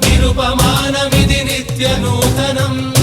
నిరుపమానమిది నిత్య నూతనం.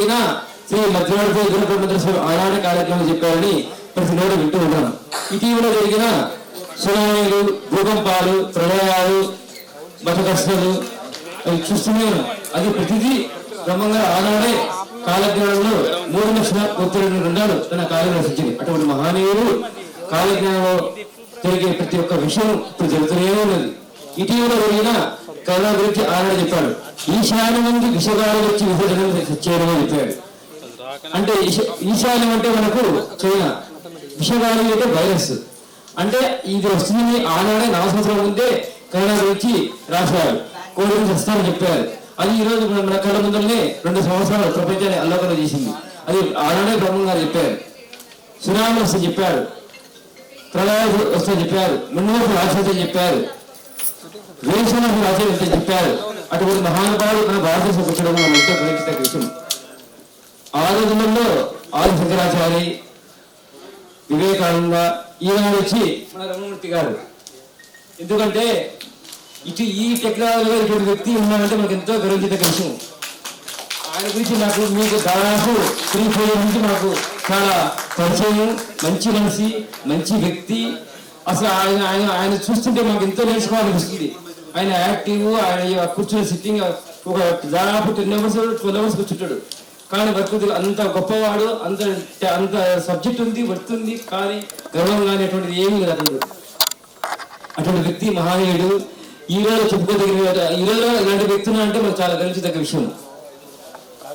జరిగినా శ్రీ మధ్యవర్తి గురుపరమంత్ర స్వామి ఆనాటి కార్యక్రమం చెప్పారని ప్రతి నోడు వింటూ ఉన్నాను ఇటీవల జరిగిన సునామీలు భూకంపాలు ప్రళయాలు మత అవి చూస్తూనే అది ప్రతిదీ క్రమంగా ఆనాడే కాలజ్ఞానంలో మూడు లక్షల ముప్పై రెండు రెండాలు తన కాలం రచించింది అటువంటి మహానీయులు కాలజ్ఞానంలో జరిగే ప్రతి ఒక్క విషయం ఇప్పుడు జరుగుతూనే ఉన్నది. ఇటీవల జరిగిన కరోనా గురించి ఆయన చెప్పాడు. ఈశాన్య మంది విషగాలు వచ్చి విభజన చేయడం చెప్పాడు. అంటే ఈశ- ఈశాన్యం అంటే మనకు చైనా. విషగాలు అంటే వైరస్ అంటే ఇది వస్తుందని ఆనాడే నవ సంవత్సరం ముందే కరోనా గురించి రాశారు. కోవిడ్ గురించి వస్తారని చెప్పారు. అది ఈ రోజు మన కళ్ళ ముందరనే రెండు సంవత్సరాలు ప్రపంచాన్ని అల్లకల చేసింది. అది ఆనాడే బ్రహ్మం గారు చెప్పారు. సునామీ వస్తే చెప్పారు. ప్రళయాలు వస్తే చెప్పారు. మున్నోపు రాక్షసని చెప్పారు. వేసన రాజ్యం చెప్పారు. అటువంటి మహానుభావులు మన భారతదేశం పుట్టడం మనం ఎంతో గ్రహించిన విషయం ఆ రోజులలో ఆది శంకరాచారి వివేకానంద ఈనాడు వచ్చి మన రమణమూర్తి గారు. ఎందుకంటే ఇటు ఈ టెక్నాలజీలో ఇటువంటి వ్యక్తి ఉన్నాడంటే మనకు ఎంతో గర్వించదగ్గ విషయం. ఆయన గురించి నాకు మీకు దాదాపు త్రీ ఫోర్ నుంచి మాకు చాలా పరిచయం మంచి మనిషి మంచి వ్యక్తి. అసలు ఆయన ఆయన ఆయన చూస్తుంటే మాకు ఎంతో నేర్చుకోవాలనిపిస్తుంది. ఆయన యాక్టివ్ ఆయన కూర్చుని సిట్టింగ్ ఒక దాదాపు టెన్ అవర్స్ ట్వెల్వ్ అవర్స్ కూర్చుంటాడు. కానీ వర్క్ అంత గొప్పవాడు అంత అంత సబ్జెక్ట్ ఉంది వస్తుంది కానీ గర్వం కానీ అటువంటిది ఏమీ లేదు అతను అటువంటి వ్యక్తి మహానీయుడు. ఈ రోజు చెప్పుకోదగిన ఈ రోజు ఇలాంటి వ్యక్తులు అంటే మనకు చాలా గర్వించదగ్గ విషయం.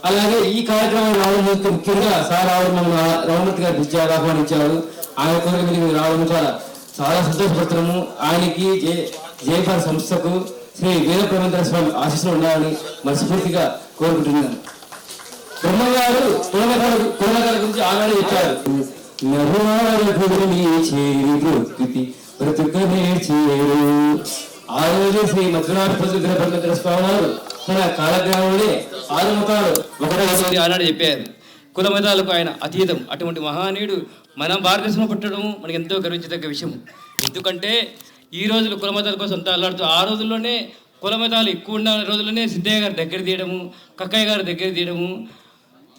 అలాగే ఈ కార్యక్రమం రావడం ముఖ్యంగా సార్ రావడం మన రమణమూర్తి గారు పిలిచారు ఆహ్వానించారు. ఆయన కోరిక మీరు రావడం చాలా చాలా సంతోషపడుతున్నాము. ఆయనకి జయపాల సంస్థకు శ్రీ వీరప్రవేంద్ర స్వామి ఆశీస్సులు ఉండాలని మనస్ఫూర్తిగా కోరుకుంటున్నాను. బ్రహ్మగారు కులమకాల కులమకాల గురించి ఆనాడే చెప్పారు. చేరి ఆ రోజు శ్రీ మధునాథ బ్రహ్మేంద్ర స్వామి వారు తన కాలజ్ఞానంలో ఆరు ఒకటి ఆనాడు చెప్పారు. కుల మతాలకు ఆయన అతీతం. అటువంటి మహానీయుడు మన భారతదేశంలో పుట్టడం మనకి ఎంతో గర్వించదగ్గ విషయం. ఎందుకంటే ఈ రోజులు కులమతాల కోసం అంతా అల్లాడుతూ ఆ రోజుల్లోనే కులమతాలు ఎక్కువ ఉన్న రోజుల్లోనే సిద్ధయ్య గారి దగ్గర తీయడము కక్కయ్య గారి దగ్గర తీయడము.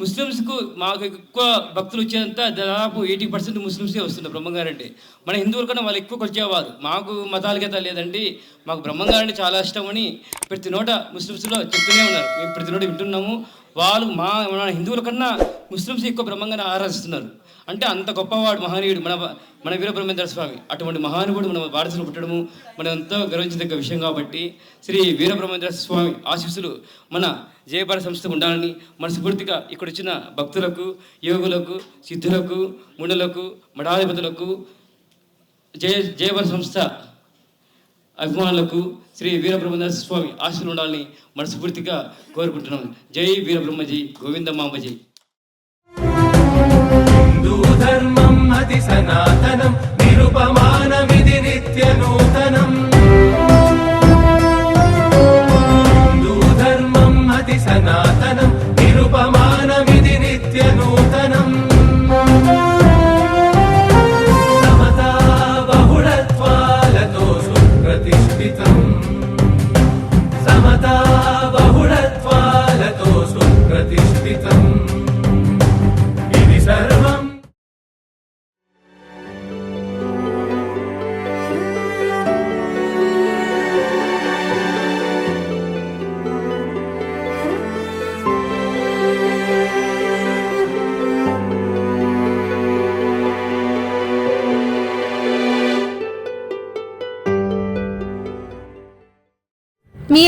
ముస్లిమ్స్కు మాకు ఎక్కువ భక్తులు వచ్చేంత దాదాపు ఎయిటీ పర్సెంట్ ముస్లిమ్సే వస్తున్నారు బ్రహ్మంగారంటే మన హిందువుల కన్నా వాళ్ళు ఎక్కువ వచ్చేవారు మాకు మతాలకేత లేదండి. మాకు బ్రహ్మంగారంటే చాలా ఇష్టమని ప్రతి నోట ముస్లిమ్స్లో చెప్తూనే ఉన్నారు. మేము ప్రతి నోట వింటున్నాము. వాళ్ళు మా మన హిందువుల కన్నా ముస్లిమ్స్ ఎక్కువ బ్రహ్మంగారిని ఆరాధిస్తున్నారు. అంటే అంత గొప్పవాడు మహనీయుడు మన మన వీరబ్రహ్మేంద్ర స్వామి. అటువంటి మహానుభుడు మన భారతదేశంలో పుట్టడము మనం ఎంతో గర్వించదగ్గ విషయం కాబట్టి శ్రీ వీరబ్రహ్మేంద్ర స్వామి ఆశీస్సులు మన జయపాల సంస్థ ఉండాలని మనస్ఫూర్తిగా ఇక్కడ వచ్చిన భక్తులకు యోగులకు సిద్ధులకు మునులకు మఠాధిపతులకు జయ జయపాల సంస్థ అభిమానులకు శ్రీ వీరబ్రహ్మేంద్ర స్వామి ఆశీస్సులు ఉండాలని మనస్ఫూర్తిగా కోరుకుంటున్నాం. జై వీరబ్రహ్మజీ గోవిందమాంబజీ హిందూ ధర్మం అతి సనాతనం నిరుపమానమిది నిత్య నూతనం హిందూ ధర్మం అతి సనాతనం నిరుపమానమిది నిత్య నూతనం సమతా బహుళత్వాలతో సుప్రతిష్ఠితం.